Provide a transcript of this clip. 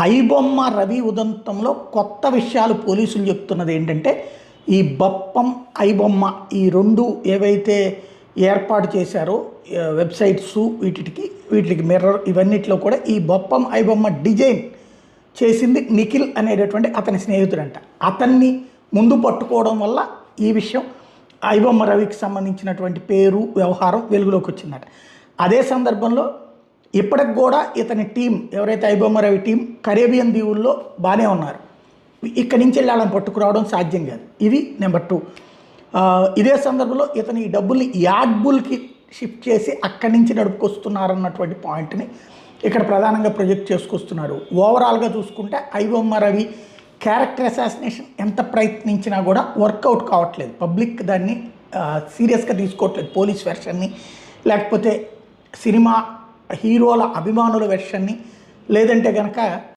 ఐబొమ్మ రవి ఉదంతంలో కొత్త విషయాలు పోలీసులు చెప్తున్నది ఏంటంటే ఈ బప్పం ఐబొమ్మ ఈ రెండు ఏవైతే ఏర్పాటు చేశారో వెబ్సైట్స్ వీటికి వీటికి మిర్రర్ ఇవన్నిట్లో కూడా ఈ బొప్పం ఐబొమ్మ డిజైన్ చేసింది నిఖిల్ అనేటటువంటి అతని స్నేహితుడంట. అతన్ని ముందు పట్టుకోవడం వల్ల ఈ విషయం ఐబొమ్మ రవికి సంబంధించినటువంటి పేరు వ్యవహారం వెలుగులోకి వచ్చిందట. అదే సందర్భంలో ఇప్పటికి కూడా ఇతని టీం ఎవరైతే ఐబొమ్మ టీం కరేబియన్ దీవుల్లో బాగానే ఉన్నారు. ఇక్కడి నుంచి వెళ్ళి వాళ్ళని పట్టుకురావడం సాధ్యం కాదు. ఇది నెంబర్ టూ. ఇదే సందర్భంలో ఇతని ఈ డబ్బుల్ని యాడ్బుల్కి షిఫ్ట్ చేసి అక్కడి నుంచి నడుపుకొస్తున్నారన్నటువంటి పాయింట్ని ఇక్కడ ప్రధానంగా ప్రొజెక్ట్ చేసుకొస్తున్నారు. ఓవరాల్గా చూసుకుంటే ఐబొమ్మ రవి క్యారెక్టర్ అసాసినేషన్ ఎంత ప్రయత్నించినా కూడా వర్కౌట్ కావట్లేదు. పబ్లిక్ దాన్ని సీరియస్గా తీసుకోవట్లేదు. పోలీస్ వెర్షన్ని లేకపోతే సినిమా హీరోల అభిమానుల వెర్షన్ని లేదంటే కనుక